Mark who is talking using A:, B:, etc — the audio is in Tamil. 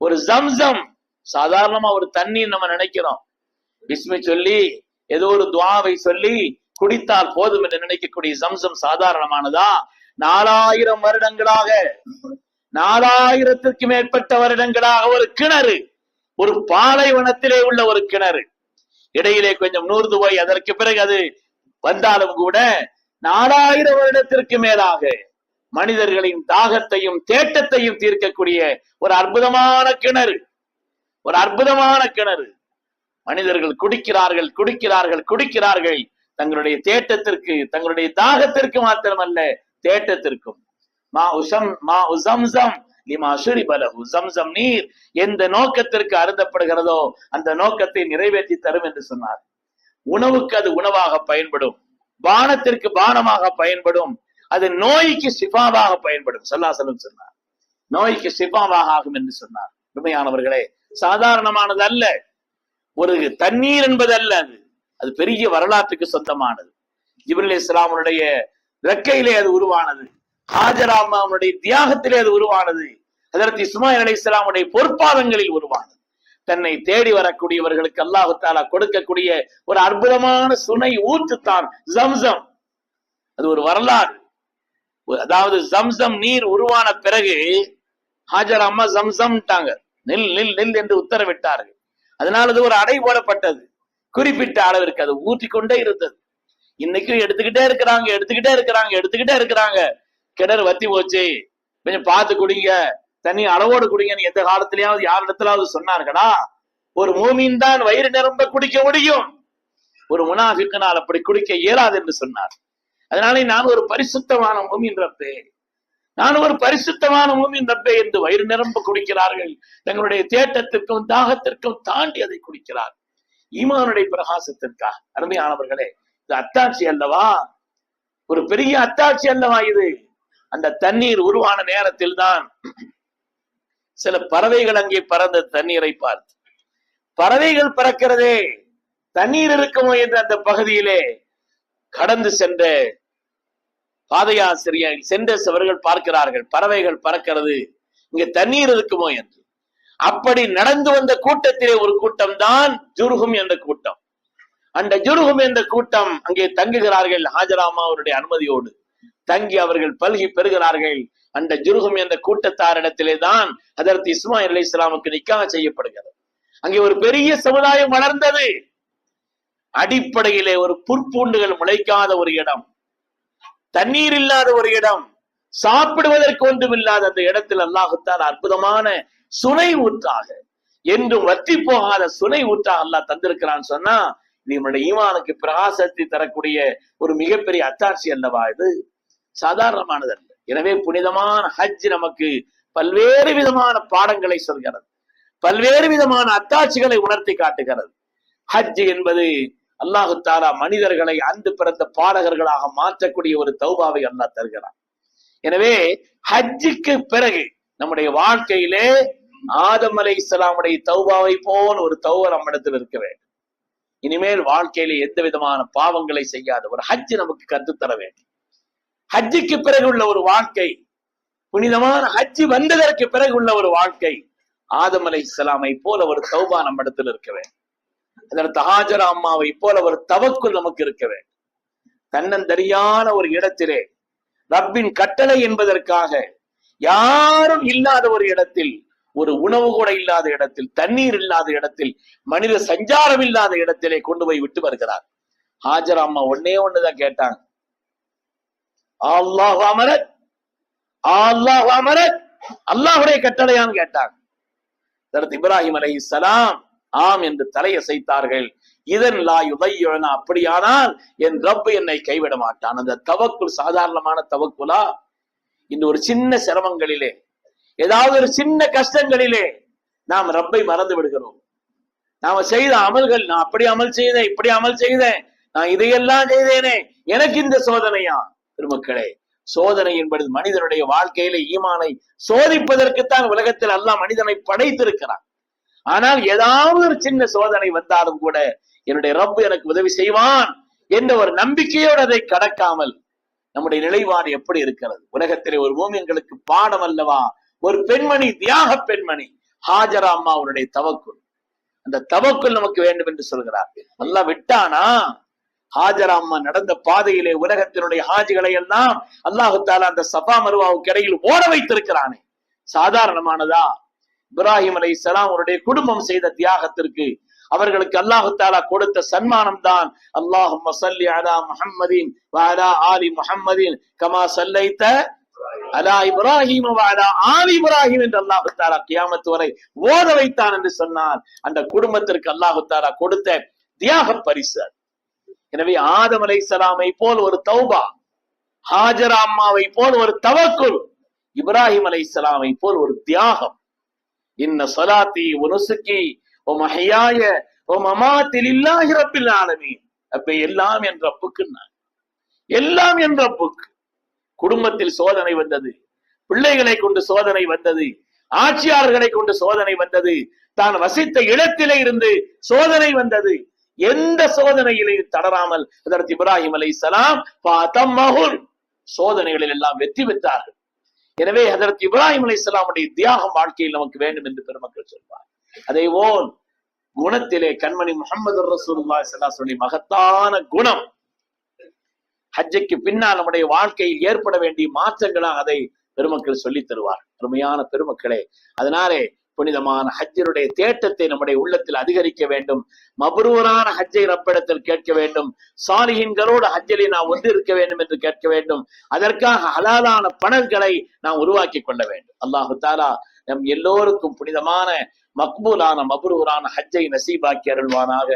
A: ஒரு ஜம்சம். சாதாரணமா ஒரு தண்ணீர் நம்ம நினைக்கிறோம். பிஸ்மி சொல்லி ஏதோ ஒரு துவாவை சொல்லி குடித்தால் போதும் என்று நினைக்கக்கூடிய ஜம்சம் சாதாரணமானதா? நாலாயிரம் வருடங்களாக நாலாயிரத்திற்கு மேற்பட்ட வருடங்களாக ஒரு கிணறு ஒரு பாலைவனத்திலே உள்ள ஒரு கிணறு. இடையிலே கொஞ்சம் நூர்ந்து போய் அதற்கு பிறகு அது வந்தாலும் கூட நாலாயிரம் வருடத்திற்கு மேலாக மனிதர்களின் தாகத்தையும் தேட்டத்தையும் தீர்க்கக்கூடிய ஒரு அற்புதமான கிணறு. ஒரு அற்புதமான கிணறு. மனிதர்கள் குடிக்கிறார்கள் குடிக்கிறார்கள் குடிக்கிறார்கள். தங்களுடைய தேட்டத்திற்கு தங்களுடைய தாகத்திற்கு மாத்திரமல்ல தேட்டத்திற்கும். மா உசம் மா உசம்சம் லிமா நீர் எந்த நோக்கத்திற்கு அருந்தப்படுகிறதோ அந்த நோக்கத்தை நிறைவேற்றி தரும் என்று சொன்னார். உணவுக்கு அது உணவாக பயன்படும். பானத்திற்கு பானமாக பயன்படும். அது நோய்க்கு சிபாவாக பயன்படும் சல்லாசலம் சொன்னார். நோய்க்கு சிபாவாக ஆகும் என்று சொன்னார். உண்மையானவர்களே சாதாரணமானது அல்ல. ஒரு தண்ணீர் என்பது அல்ல அது. அது பெரிய வரலாற்றுக்கு சொந்தமானது. ஜிப்ரல் இஸ்லாமுடைய ரெக்கையிலே அது உருவானது. ஹாஜராமாவுடைய தியாகத்திலே அது உருவானது. அதற்கு இஸ்மாயில் அலி இஸ்லாமுடைய பொற்பாதங்களில் உருவானது. தன்னை தேடி வரக்கூடியவர்களுக்கு அல்லாஹு தாலா கொடுக்கக்கூடிய ஒரு அற்புதமான சுனை ஊற்றுத்தான் ஜம்சம். அது ஒரு வரலாறு. அதாவது ஜம்சம் நீர் உருவான பிறகு ஹாஜர் அம்மா ஜம்சம்ட்டாங்க. நெல் நெல் நெல் என்று உத்தரவிட்டார்கள். அதனால அது ஒரு அடை போடப்பட்டது. குறிப்பிட்ட அளவிற்கு அது ஊற்றி கொண்டே இருந்தது. இன்னைக்கும் எடுத்துக்கிட்டே இருக்கிறாங்க எடுத்துக்கிட்டே இருக்கிறாங்க எடுத்துக்கிட்டே இருக்கிறாங்க. கிணறு வத்தி போச்சு. கொஞ்சம் பார்த்து குடிங்க. தண்ணி அளவோடு குடிங்கன்னு எந்த காலத்திலேயாவது யார் இடத்துலாவது சொன்னார்களா? ஒரு மூமின் தான் வயிறு நிரம்ப குடிக்க முடியும். ஒரு முனாஃபிக்கனால் அப்படி குடிக்க இயலாது என்று சொன்னார். அதனாலே நான் ஒரு பரிசுத்தமான மூமின் ரப்பே. நான் ஒரு பரிசுத்தமான மூமின் ரப்பே என்று வயிறு நிரம்ப குடிக்கிறார்கள். தங்களுடைய தேட்டத்திற்கும் தாகத்திற்கும் தாண்டி அதை குடிக்கிறார். ஈமானுடைய பிரகாசத்திற்கா அருமையானவர்களே இது அத்தாட்சி அல்லவா? ஒரு பெரிய அத்தாட்சி அல்லவா இது? அந்த தண்ணீர் உருவான நேரத்தில் தான் சில பறவைகள் அங்கே பறந்த தண்ணீரை பார்த்து பறவைகள் பறக்கிறதே தண்ணீர் இருக்குமோ என்று அந்த பகுதியிலே கடந்து சென்ற பாதையாசிரியர் சென்றவர்கள் பார்க்கிறார்கள் பறவைகள் பறக்கிறது இங்க தண்ணீர் இருக்குமோ என்று. அப்படி நடந்து வந்த கூட்டத்திலே ஒரு கூட்டம் தான் ஜுருகும் என்ற கூட்டம். அந்த ஜுருகும் என்ற கூட்டம் அங்கே தங்குகிறார்கள் ஹாஜராமா அவருடைய அனுமதியோடு. தங்கி அவர்கள் பல்கி பெறுகிறார்கள். அந்த ஜுருகும் என்ற கூட்டத்தாரிடத்திலே தான் அதற்கு இஸ்மாயில் அலி இஸ்லாமுக்கு நிக்காக செய்யப்படுகிறது. அங்கே ஒரு பெரிய சமுதாயம் வளர்ந்தது. அடிப்படையிலே ஒரு புற்பூண்டுகள் முளைக்காத ஒரு இடம். தண்ணீர் இல்லாத ஒரு இடம் சாப்பிடுவதற்கு ஒன்றும் இல்லாத அந்த இடத்தில் அல்லாஹுத்தால் அற்புதமான சுனை ஊற்றாக என்றும் வற்றி போகாத சுனை ஊற்றாக அல்லாஹ் தந்திருக்கிறான்னு சொன்னா நம்முடைய ஈமானுக்கு பிரகாசத்தை தரக்கூடிய ஒரு மிகப்பெரிய அத்தாட்சி அல்லவா இது? சாதாரணமானது அல்ல. எனவே புனிதமான ஹஜ் நமக்கு பல்வேறு விதமான பாடங்களை சொல்கிறது. பல்வேறு விதமான அத்தாட்சிகளை உணர்த்தி காட்டுகிறது. ஹஜ் என்பது அல்லாஹு தாலா மனிதர்களை அந்து பிறந்த பாடகர்களாக மாற்றக்கூடிய ஒரு தௌபாவை அல்லாஹ் தருகிறான். எனவே ஹஜ்ஜுக்கு பிறகு நம்முடைய வாழ்க்கையிலே ஆதம் அலை இஸ்லாமுடைய தௌபாவை போல் ஒரு தௌவ நம்மிடத்தில் இருக்க வேண்டும். இனிமேல் வாழ்க்கையில எந்த விதமான பாவங்களை செய்யாத ஒரு ஹஜ் நமக்கு கற்றுத்தர வேண்டும். ஹஜ்ஜுக்கு பிறகு உள்ள ஒரு வாழ்க்கை புனிதமான ஹஜ்ஜு வந்ததற்கு பிறகு உள்ள ஒரு வாழ்க்கை ஆதம் அலை இஸ்லாமை போல ஒரு தௌபா நம்மிடத்தில் இருக்க வேண்டும். அதற்கு தகாஜர அம்மாவை போல ஒரு தவக்குள் நமக்கு இருக்க வேண்டும். தன்னந்தரியான ஒரு இடத்திலே ரப்பின் கட்டளை என்பதற்காக யாரும் இல்லாத ஒரு இடத்தில் ஒரு உணவு கூட இல்லாத இடத்தில் தண்ணீர் இல்லாத இடத்தில் மனித சஞ்சாரம் இல்லாத இடத்திலே கொண்டு போய் விட்டு வருகிறார். ஹாஜர் அம்மா ஒன்னே ஒண்ணுதான் கேட்டாங்க. அல்லாஹ் அமரத் அல்லாஹ் அமரத் அல்லாஹுடைய கட்டளையான்னு கேட்டாங்க. இப்ராஹிம் அலை சலாம் ஆம் என்று தலையசைத்தார்கள். இதன் லா யுதையன அப்படியானால் என் ரப்பு என்னை கைவிட மாட்டான். அந்த தவக்குள் சாதாரணமான தவக்குலா இந்த ஒரு சின்ன சிரமங்களிலே ஏதாவது ஒரு சின்ன கஷ்டங்களிலே நாம் ரப்பை மறந்து விடுகிறோம். நாம செய்த அமல்கள் நான் அப்படி அமல் செய்தேன் இப்படி அமல் செய்தேன் நான் இதையெல்லாம் செய்தேனே எனக்கு இந்த சோதனையா? பெருமக்களே சோதனை என்பது மனிதனுடைய வாழ்க்கையில ஈமானை சோதிப்பதற்குத்தான் உலகத்தில் எல்லாம் மனிதனை படைத்திருக்கிறான். ஆனால் ஏதாவது ஒரு சின்ன சோதனை வந்தாலும் கூட என்னுடைய ரப்பு எனக்கு உதவி செய்வான் என்ற ஒரு நம்பிக்கையோடு அதை கடக்காமல் நம்முடைய நிலைப்பாடு எப்படி இருக்கிறது? உலகத்திலே ஒரு பூமியங்களுக்கு பாடம் அல்லவா? ஒரு பெண்மணி தியாக பெண்மணி ஹாஜரா அம்மா அவருடைய தவக்குள். அந்த தவக்குள் நமக்கு வேண்டும் என்று சொல்கிறார். நல்லா விட்டானா? ஹாஜரா அம்மா நடந்த பாதையிலே உலகத்தினுடைய ஹாஜிகளை எல்லாம் அல்லாஹு தாலா அந்த சபா மருவாவுக்கு இடையில் ஓட வைத்திருக்கிறானே. சாதாரணமானதா? இப்ராஹிம் அலை இஸ்லாம் அவருடைய குடும்பம் செய்த தியாகத்திற்கு அவர்களுக்கு அல்லாஹு தாலா கொடுத்த சன்மானம் தான் அல்லாஹும் சல்லி அலா முஹம்மதின் வாலா ஆலி முஹம்மதின். கமா சல்லைத்த அலா இப்ராஹிம் வாலா ஆலி இப்ராஹிம் என்று அல்லாஹு தாலா கியாமத்து வரை ஓத வைத்தான் என்று சொன்னார். அந்த குடும்பத்திற்கு அல்லாஹு தாலா கொடுத்த தியாக பரிசு எனவே ஆதம் அலை அலைஹிஸ்ஸலாமை போல் ஒரு தௌபா ஹாஜரா அம்மாவை போல் ஒரு தவக்குள் இப்ராஹிம் அலை அலைஹிஸ்ஸலாமை போல் ஒரு தியாகம். இன்ன சலாத்தி உனசுக்கி ஓ மஹியாய ஓ மமாத்தில் இல்லாஹி ரப்பில் ஆலமீன். அப்ப எல்லாம் என்ற ரப்புக்கு நான். எல்லாம் என்ற புக்கு குடும்பத்தில் சோதனை வந்தது. பிள்ளைகளை கொண்டு சோதனை வந்தது. ஆட்சியாளர்களை கொண்டு சோதனை வந்தது. தான் வசித்த இடத்திலே இருந்து சோதனை வந்தது. எந்த சோதனையிலையும் தளராமல் இப்ராஹிம் அலை சலாம் சோதனைகளில் எல்லாம் வெற்றி பெற்றார்கள். எனவே அதற்கு இப்ராஹிம் அலி இஸ்லாமுடைய தியாகம் வாழ்க்கையில் நமக்கு வேண்டும் என்று பெருமக்கள் சொல்வார் அதே போல் குணத்திலே கண்மணி முகமது ரசூல்லா சொல்லி மகத்தான குணம். ஹஜ்ஜைக்கு பின்னால் நம்முடைய வாழ்க்கையில் ஏற்பட வேண்டிய மாற்றங்களாக அதை பெருமக்கள் சொல்லி தருவார் அருமையான பெருமக்களே அதனாலே புனிதமான ஹஜ்ஜருடைய தேட்டத்தை நம்முடைய உள்ளத்தில் அதிகரிக்க வேண்டும். மபரூரான ஹஜ்ஜை ரப்பிடத்தில் கேட்க வேண்டும். சாலிஹின்களோடு ஹஜ்ஜலை நாம் ஒன்றிருக்க வேண்டும் என்று கேட்க வேண்டும். அதற்காக ஹலாலான பணங்களை நாம் உருவாக்கி கொள்ள வேண்டும். அல்லாஹு தாலா நம் எல்லோருக்கும் புனிதமான மக்பூலான மபரூரான ஹஜ்ஜை நசீபாக்கி அருள்வானாக.